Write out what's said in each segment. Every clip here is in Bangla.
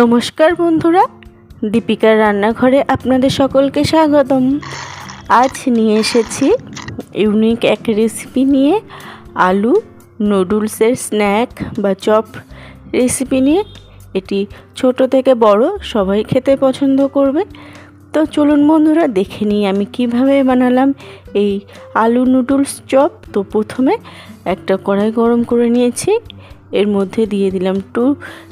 নমস্কার বন্ধুরা, দীপিকার রান্নাঘরে আপনাদের সকলকে স্বাগতম। আজ নিয়ে এসেছি ইউনিক এক রেসিপি নিয়ে আলু নুডলসের স্ন্যাক বা চপ রেসিপি নিয়ে। এটি ছোট থেকে বড়, সবাই খেতে পছন্দ করবে। তো চলুন বন্ধুরা, দেখে নিই আমি কীভাবে বানালাম এই আলু নুডলস চপ। তো প্রথমে একটা কড়াই গরম করে নিয়েছি। এর মধ্যে দিয়ে দিলাম টু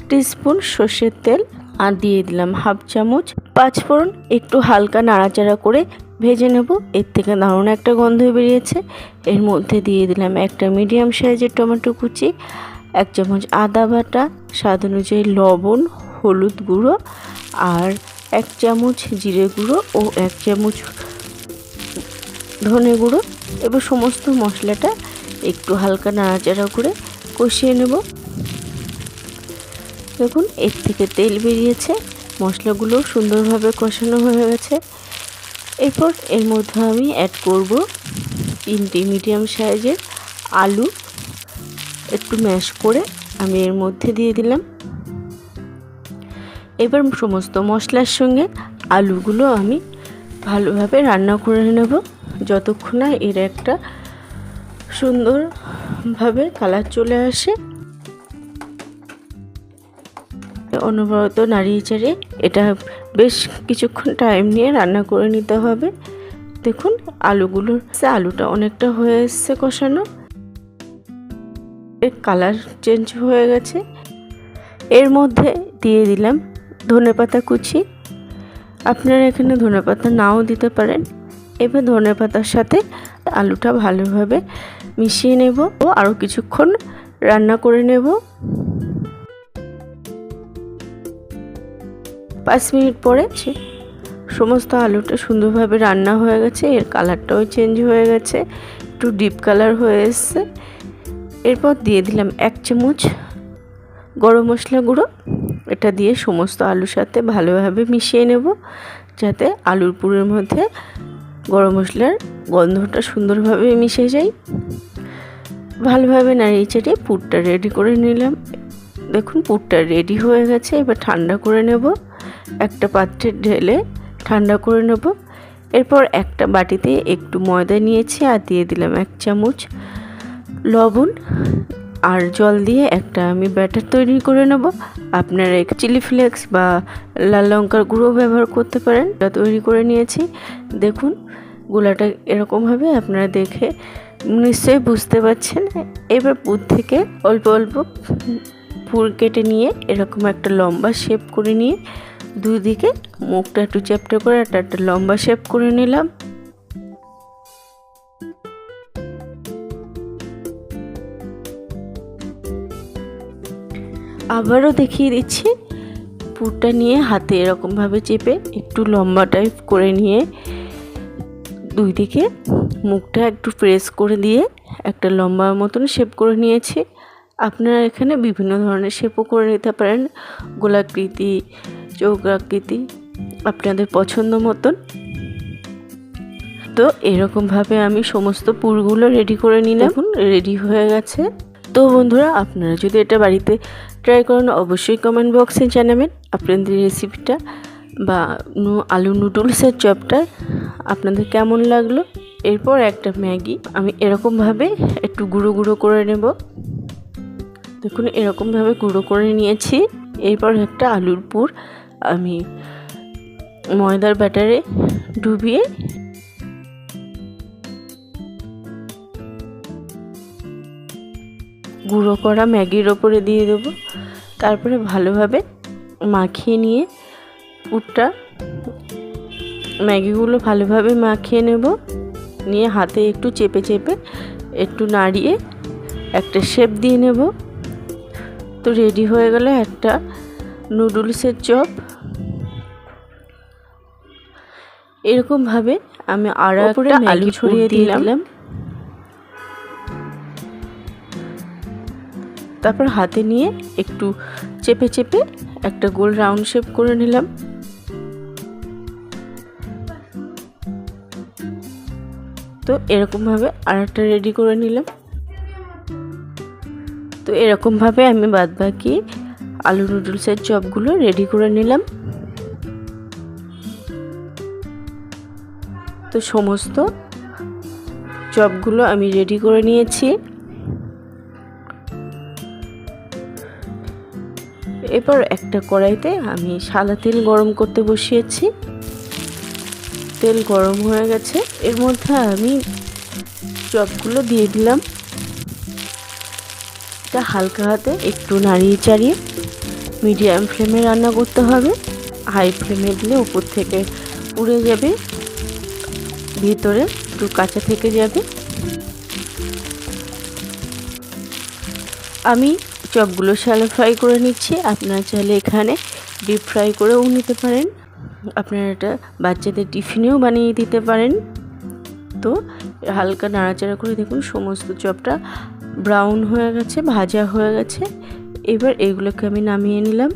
টিস্পুন সর্ষের তেল আর দিয়ে দিলাম হাফ চামচ পাঁচফোড়ন একটু হালকা নাড়াচাড়া করে ভেজে নেব। এর থেকে দারুণ একটা গন্ধ বেরিয়েছে। এর মধ্যে দিয়ে দিলাম একটা মিডিয়াম সাইজের টমেটো কুচি, এক চামচ আদা বাটা, স্বাদ অনুযায়ী লবণ, হলুদ গুঁড়ো আর এক চামচ জিরে গুঁড়ো ও এক চামচ ধনে গুঁড়ো। এবার সমস্ত মশলাটা একটু হালকা নাড়াচাড়া করে কষিয়ে নেব। দেখুন, এর থেকে তেল বেরিয়েছে। মশলাগুলো সুন্দরভাবে কষানো হয়ে গেছে। এরপর এর মধ্যে আমি অ্যাড করব তিনটি মিডিয়াম সাইজের আলু। একটু ম্যাশ করে আমি এর মধ্যে দিয়ে দিলাম। এবার সমস্ত মশলার সঙ্গে আলুগুলো আমি ভালোভাবে রান্না করে নেব। যতক্ষণ না এর একটা সুন্দরভাবে কালার চলে আসে। অনবরত নাড়িয়ে চাড়িয়ে এটা বেশ কিছুক্ষণ টাইম নিয়ে রান্না করে নিতে হবে। দেখুন, আলুগুলোর আলুটা অনেকটা হয়ে এসছে কষানো। এর কালার চেঞ্জ হয়ে গেছে। এর মধ্যে দিয়ে দিলাম ধনে পাতা কুচি। আপনারা এখানে ধনে পাতা নাও দিতে পারেন। এবার ধনে পাতার সাথে আলুটা ভালোভাবে মিশিয়ে নেব ও আরও কিছুক্ষণ রান্না করে নেব। পাঁচ মিনিট পরে সমস্ত আলুটা সুন্দরভাবে রান্না হয়ে গেছে, এর কালারটাও চেঞ্জ হয়ে গেছে, একটু ডিপ কালার হয়ে এসছে। এরপর দিয়ে দিলাম এক চামচ গরম মশলা গুঁড়ো, এটা দিয়ে সমস্ত আলুর সাথে ভালোভাবে মিশিয়ে নেব, যাতে আলুর পুরের মধ্যে গরম মশলার গন্ধটা সুন্দরভাবে মিশে যায়। ভালোভাবে নাড়িয়ে চাড়িয়ে পুরটা রেডি করে নিলাম। দেখুন, পুরটা রেডি হয়ে গেছে। এবার ঠান্ডা করে নেব। একটা পাত্রে ঢেলে ঠান্ডা করে নেব। এরপর একটা বাটিতে একটু ময়দা নিয়েছি আর দিয়ে দিলাম এক চামচ লবণ। আর জল দিয়ে একটা আমি ব্যাটার তৈরি করে নেব। আপনারা চিলি ফ্লেক্স বা লাল লঙ্কার গুঁড়ো ব্যবহার করতে পারেন। এটা তৈরি করে নিয়েছি। দেখুন, গোলাটা এরকমভাবে আপনারা দেখে নিশ্চয়ই বুঝতে পারছেন। এবার পুর থেকে অল্প অল্প পুর কেটে নিয়ে এরকম একটা লম্বা শেপ করে নিয়ে দুই দিকে মুখটা একটু চ্যাপটা করে একটা একটা লম্বা শেপ করে নিলাম। আবারও দেখিয়ে দিচ্ছি। পুরটা নিয়ে হাতে এরকমভাবে চেপে একটু লম্বা টাইপ করে নিয়ে দুই দিকে মুখটা একটু প্রেস করে দিয়ে একটা লম্বা মতন শেপ করে নিয়েছি। আপনারা এখানে বিভিন্ন ধরনের শেপও করে নিতে পারেন। গোলাকৃতি, চৌকাকৃতি আপনাদের পছন্দ মতন। তো এরকমভাবে আমি সমস্ত পুরগুলো রেডি করে নিলাম। রেডি হয়ে গেছে। তো বন্ধুরা, আপনারা যদি এটা বাড়িতে ট্রাই করেন, অবশ্যই কমেন্ট বক্সে জানাবেন আপনাদের রেসিপিটা বা আলু নুডলসের চপটা আপনাদের কেমন লাগল। এরপর একটা ম্যাগি, আমি এরকমভাবে একটু গুঁড়ো গুঁড়ো করে নেব। দেখুন, এরকমভাবে গুঁড়ো করে নিয়েছি। এরপর একটা আলুর পুর আমি ময়দার ব্যাটারে ডুবিয়ে গুঁড়ো করা ম্যাগির ওপরে দিয়ে দেবো। তারপরে ভালোভাবে মাখিয়ে নিয়ে পুরটা ম্যাগিগুলো ভালোভাবে মাখিয়ে নেব। নিয়ে হাতে একটু চেপে চেপে একটু নাড়িয়ে একটা শেপ দিয়ে নেব। তো রেডি হয়ে গেল একটা নুডলসের চপ। এরকমভাবে আমি আরও একটা আলু ছড়িয়ে দিলাম। তারপর হাতে নিয়ে একটু চেপে চেপে একটা গোল রাউন্ড শেপ করে নিলাম। তো এরকমভাবে আর একটা রেডি করে নিলাম। তো এরকমভাবে আমি বাদ বাকি আলু নুডলসের চপগুলো রেডি করে নিলাম। তো সমস্ত চপগুলো আমি রেডি করে নিয়েছি। এবার একটা কড়াইতে আমি সাদা তেল গরম করতে বসিয়েছি। তেল গরম হয়ে গেছে। এর মধ্যে আমি চপগুলো দিয়ে দিলাম। এটা হালকা হাতে একটু নাড়িয়ে চাড়িয়ে মিডিয়াম ফ্লেমে রান্না করতে হবে। হাই ফ্লেমে দিলে উপর থেকে উড়ে যাবে। ভিতরে একটু কাঁচা থেকে যাবে। আমি চপগুলো শ্যালো ফ্রাই করে নিচ্ছি। আপনারা চাইলে এখানে ডিপ ফ্রাই করেও নিতে পারেন। আপনারা এটা বাচ্চাদের টিফিনেও বানিয়ে দিতে পারেন। তো হালকা নাড়াচাড়া করে দেখুন, সমস্ত চপটা ব্রাউন হয়ে গেছে, ভাজা হয়ে গেছে। এবার এগুলোকে আমি নামিয়ে নিলাম।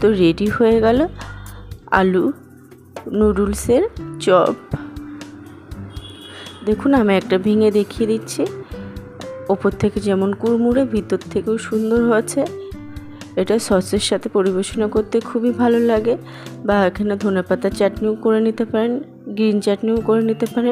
তো রেডি হয়ে গেল আলু নুডলসের চপ। দেখুন, আমি একটা ভেঙে দেখিয়ে দিচ্ছি। ওপর থেকে যেমন কুড়মুড়ে ভিতর থেকেও সুন্দর হয়েছে। এটা সসের সাথে পরিবেশনা করতে খুবই ভালো লাগে। বা এখানে ধনে ধনেপাতার চাটনিও করে নিতে পারেন, গ্রিন চাটনিও করে নিতে পারেন।